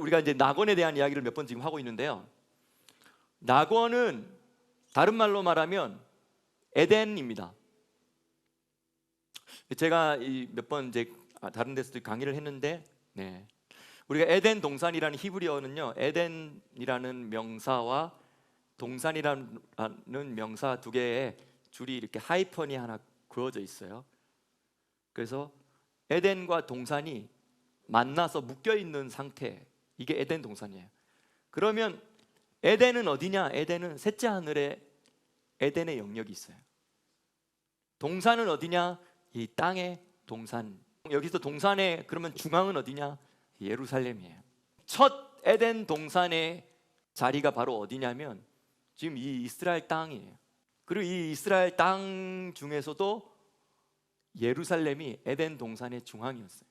우리가 이제 낙원에 대한 이야기를 몇 번 지금 하고 있는데요. 낙원은 다른 말로 말하면 에덴입니다. 제가 몇 번 이제 아, 다른 데서도 강의를 했는데, 네. 우리가 에덴 동산이라는 히브리어는요, 에덴이라는 명사와 동산이라는 명사 두 개의 줄이 이렇게 하이펀이 하나 그어져 있어요. 그래서 에덴과 동산이 만나서 묶여 있는 상태, 이게 에덴 동산이에요. 그러면 에덴은 어디냐? 에덴은 셋째 하늘에 에덴의 영역이 있어요. 동산은 어디냐? 이 땅의 동산. 여기서 동산의 그러면 중앙은 어디냐? 예루살렘이에요. 첫 에덴 동산의 자리가 바로 어디냐면 지금 이 이스라엘 땅이에요. 그리고 이 이스라엘 땅 중에서도 예루살렘이 에덴 동산의 중앙이었어요.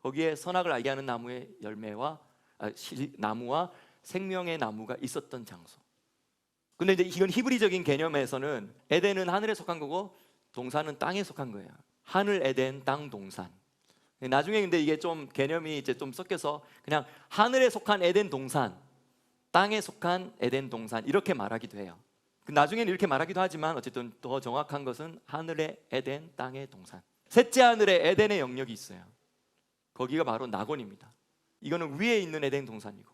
거기에 선악을 알게 하는 나무의 열매와 아, 시, 나무와 생명의 나무가 있었던 장소. 근데 이제 이건 히브리적인 개념에서는 에덴은 하늘에 속한 거고 동산은 땅에 속한 거예요. 하늘 에덴 땅 동산. 나중에 근데 이게 좀 개념이 이제 좀 섞여서 그냥 하늘에 속한 에덴 동산, 땅에 속한 에덴 동산 이렇게 말하기도 해요. 그 나중에는 이렇게 말하기도 하지만 어쨌든 더 정확한 것은 하늘의 에덴, 땅의 동산. 셋째 하늘에 에덴의 영역이 있어요. 거기가 바로 낙원입니다. 이거는 위에 있는 에덴 동산이고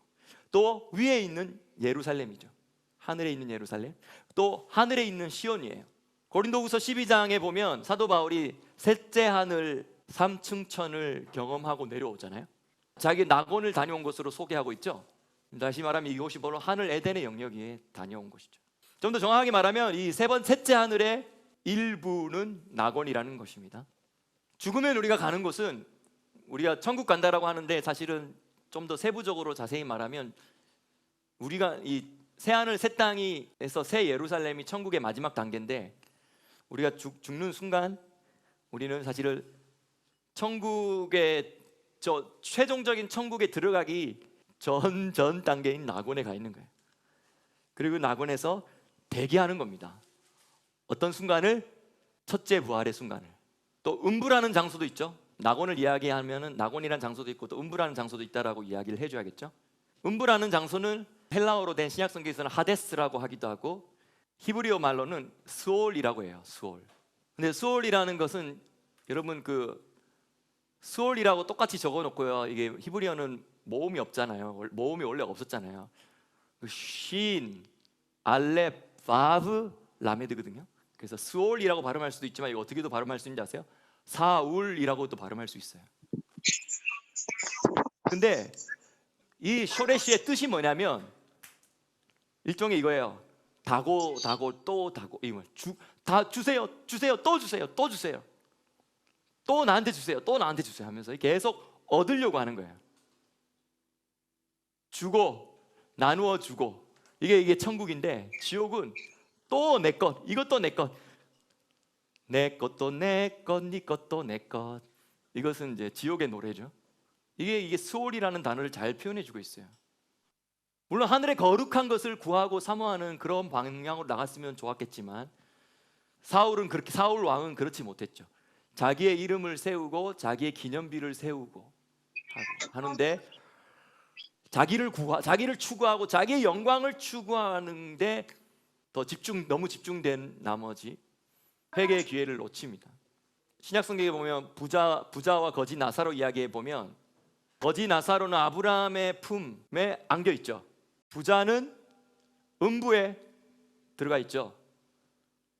또 위에 있는 예루살렘이죠. 하늘에 있는 예루살렘. 또 하늘에 있는 시온이에요. 고린도후서 12장에 보면 사도 바울이 셋째 하늘 삼층천을 경험하고 내려오잖아요. 자기 낙원을 다녀온 것으로 소개하고 있죠. 다시 말하면 이곳이 바로 하늘 에덴의 영역에 다녀온 곳이죠. 좀 더 정확하게 말하면 이 세 번 셋째 하늘의 일부는 낙원이라는 것입니다. 죽으면 우리가 가는 곳은 우리가 천국 간다라고 하는데 사실은 좀 더 세부적으로 자세히 말하면 우리가 이 새 하늘 새 땅이에서 새 예루살렘이 천국의 마지막 단계인데 우리가 죽, 죽는 순간 우리는 사실은 천국의 저 최종적인 천국에 들어가기 전 전 단계인 낙원에 가 있는 거예요. 그리고 낙원에서 대기하는 겁니다. 어떤 순간을 첫째 부활의 순간을 또 음부라는 장소도 있죠. 낙원을 이야기하면은 낙원이라는 장소도 있고 또 음부라는 장소도 있다라고 이야기를 해줘야겠죠. 음부라는 장소는 헬라어로 된 신약 성경에서는 하데스라고 하기도 하고 히브리어 말로는 스올이라고 해요. 스올. 근데 스올이라는 것은 여러분 그 스올이라고 똑같이 적어놓고요. 이게 히브리어는 모음이 없잖아요. 모음이 원래 없었잖아요. 그 쉰, 알렙, 바브, 라메드거든요. 그래서 스올이라고 발음할 수도 있지만 이거 어떻게도 발음할 수 있는지 아세요? 사울이라고도 발음할 수 있어요. 근데 이 쇼레시의 뜻이 뭐냐면 일종의 이거예요. 다고 다고 또 다고 이거 다 주세요 주세요 또 주세요 또 주세요 또 나한테 주세요 또 나한테 주세요 하면서 계속 얻으려고 하는 거예요. 주고 나누어 주고 이게 이게 천국인데 지옥은 또 내 것 이것도 내 것 내 것도 내 것, 네 것도 내 것. 이것은 이제 지옥의 노래죠. 이게 이게 수월이라는 단어를 잘 표현해 주고 있어요. 물론 하늘의 거룩한 것을 구하고 사모하는 그런 방향으로 나갔으면 좋았겠지만 사울은 그렇게 사울 왕은 그렇지 못했죠. 자기의 이름을 세우고 자기의 기념비를 세우고 하는데 자기를 구하 자기를 추구하고 자기의 영광을 추구하는데 더 집중 너무 집중된 나머지 회개의 기회를 놓칩니다. 신약 성경에 보면 부자 부자와 거지 나사로 이야기에 보면 거지 나사로는 아브라함의 품에 안겨 있죠. 부자는 음부에 들어가 있죠.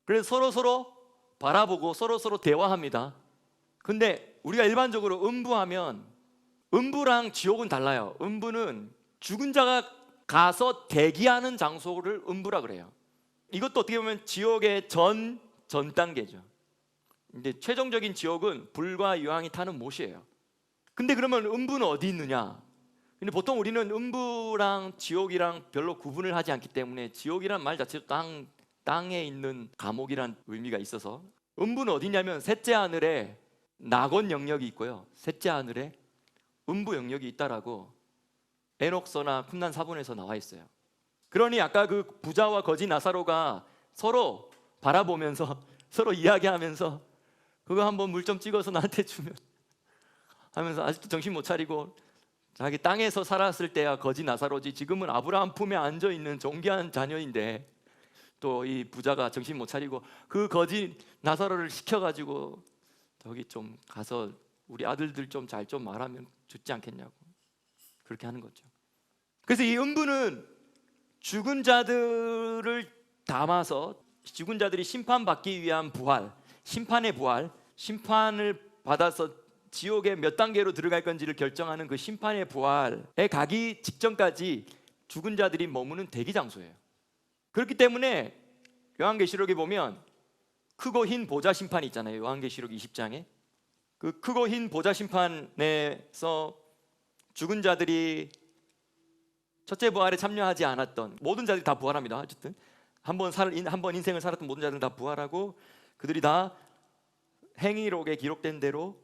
그래서 서로 서로 바라보고 서로 서로 대화합니다. 근데 우리가 일반적으로 음부하면 음부랑 지옥은 달라요. 음부는 죽은 자가 가서 대기하는 장소를 음부라 그래요. 이것도 어떻게 보면 지옥의 전 전 단계죠. 이제 최종적인 지옥은 불과 유황이 타는 못이에요. 근데 그러면 음부는 어디 있느냐? 근데 보통 우리는 음부랑 지옥이랑 별로 구분을 하지 않기 때문에 지옥이란 말 자체도 땅 땅에 있는 감옥이란 의미가 있어서 음부는 어디냐면 셋째 하늘에 낙원 영역이 있고요. 셋째 하늘에 음부 영역이 있다라고 에녹서나 쿰난 사본에서 나와 있어요. 그러니 아까 그 부자와 거지 나사로가 서로 바라보면서 서로 이야기하면서 그거 한번 물 좀 찍어서 나한테 주면 하면서 아직도 정신 못 차리고 자기 땅에서 살았을 때야 거지 나사로지 지금은 아브라함 품에 앉아 있는 존귀한 자녀인데 또 이 부자가 정신 못 차리고 그 거지 나사로를 시켜 가지고 저기 좀 가서 우리 아들들 좀 잘좀 말하면 좋지 않겠냐고 그렇게 하는 거죠. 그래서 이 음부는 죽은 자들을 담아서 죽은 자들이 심판받기 위한 부활, 심판의 부활, 심판을 받아서 지옥에 몇 단계로 들어갈 건지를 결정하는 그 심판의 부활에 가기 직전까지 죽은 자들이 머무는 대기 장소예요. 그렇기 때문에 요한계시록에 보면 크고 흰 보좌 심판이 있잖아요. 요한계시록 20장에 그 크고 흰 보좌 심판에서 죽은 자들이 첫째 부활에 참여하지 않았던 모든 자들이 다 부활합니다. 어쨌든 한번 살 한번 인생을 살았던 모든 자들은 다 부활하고 그들이 다 행위록에 기록된 대로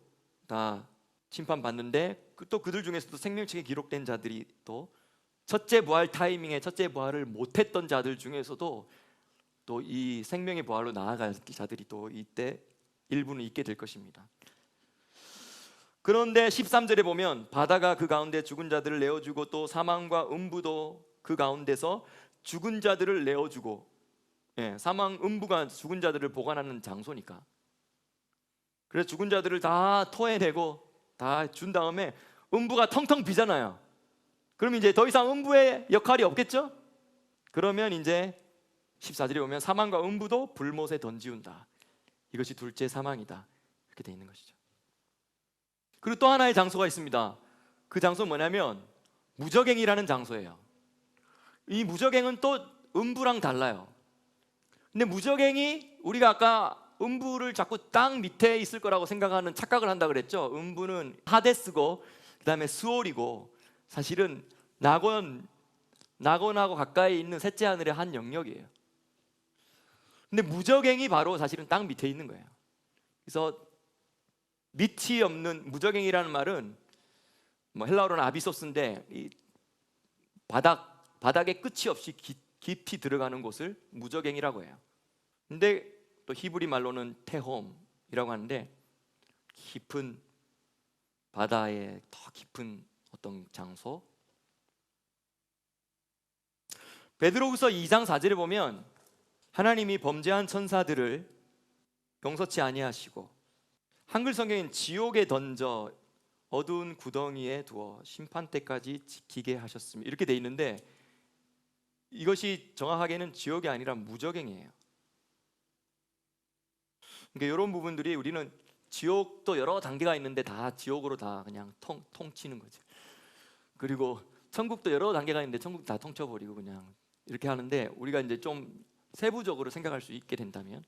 다 심판 받는데 그또 그들 중에서도 생명책에 기록된 자들이 또 첫째 부활 타이밍에 첫째 부활을 못했던 자들 중에서도 또 이 생명의 부활로 나아갈 자들이 또 이때 일부는 있게 될 것입니다. 그런데 13절에 보면 바다가 그 가운데 죽은 자들을 내어주고 또 사망과 음부도 그 가운데서 죽은 자들을 내어주고 예, 사망 음부가 죽은 자들을 보관하는 장소니까 그래서 죽은 자들을 다 토해내고 다 준 다음에 음부가 텅텅 비잖아요. 그럼 이제 더 이상 음부의 역할이 없겠죠? 그러면 이제 14절에 보면 사망과 음부도 불못에 던지운다. 이것이 둘째 사망이다. 이렇게 돼 있는 것이죠. 그리고 또 하나의 장소가 있습니다. 그 장소 는 뭐냐면 무적행이라는 장소예요. 이 무적행은 또 음부랑 달라요. 근데 무적행이 우리가 아까 음부를 자꾸 땅 밑에 있을 거라고 생각하는 착각을 한다 그랬죠. 음부는 하데스고 그다음에 수올이고 사실은 낙원 낙원하고 가까이 있는 셋째 하늘의 한 영역이에요. 근데 무적행이 바로 사실은 땅 밑에 있는 거예요. 그래서 밑이 없는 무적행이라는 말은 뭐 헬라어로는 아비소스인데 이 바닥 바닥에 끝이 없이 기, 깊이 들어가는 곳을 무적행이라고 해요. 근데 또 히브리 말로는 테홈이라고 하는데 깊은 바다의 더 깊은 어떤 장소. 베드로후서 2장 4절에 보면 하나님이 범죄한 천사들을 용서치 아니하시고 한글 성경인 지옥에 던져 어두운 구덩이에 두어 심판 때까지 지키게 하셨습니다. 이렇게 돼 있는데 이것이 정확하게는 지옥이 아니라 무적행이에요. 그러니까 이런 부분들이 우리는 지옥도 여러 단계가 있는데 다 지옥으로 다 그냥 통 통치는 거죠. 그리고 천국도 여러 단계가 있는데 천국 다 통쳐버리고 그냥 이렇게 하는데 우리가 이제 좀 세부적으로 생각할 수 있게 된다면